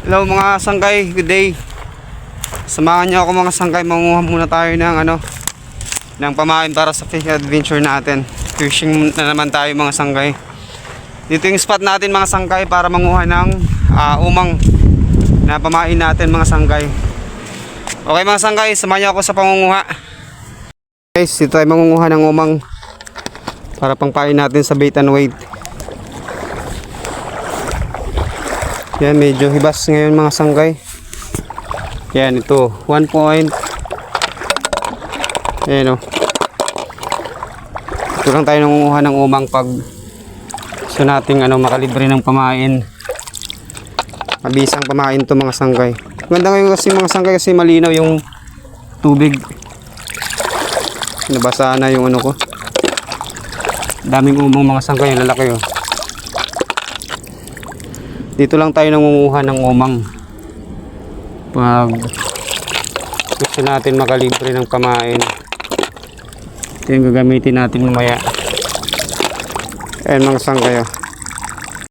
Hello mga sangkay, good day. Samahan niyo ako mga sangkay, manguha muna tayo ng ano ng pamain para sa fish adventure natin. Fishing na naman tayo mga sangkay. Dito yung spot natin mga sangkay para manguha ng ah, umang na pamain natin mga sangkay. Okay mga sangkay, samahan niyo ako sa pangunguha. Guys, dito tayo mangunguha ng umang para pangpain natin sa bait and weight. Yan, medyo hibas ngayon mga sangkay. Yan, ito. 1 point. Ayan o. Ito lang tayo nangunguha ng umang pag gusto nating ano, makalibre ng pamain. Mabisang pamain to mga sangkay. Ganda ngayon kasi mga sangkay kasi malinaw yung tubig. Nabasa na yung ano ko. Daming umang mga sangkay, yung lalaki oh. Dito lang tayo nangunguha ng umang. Pag gusto natin makalibre ng pamain. Ito yung gagamitin natin mamaya. Ayan mga sangkay oh.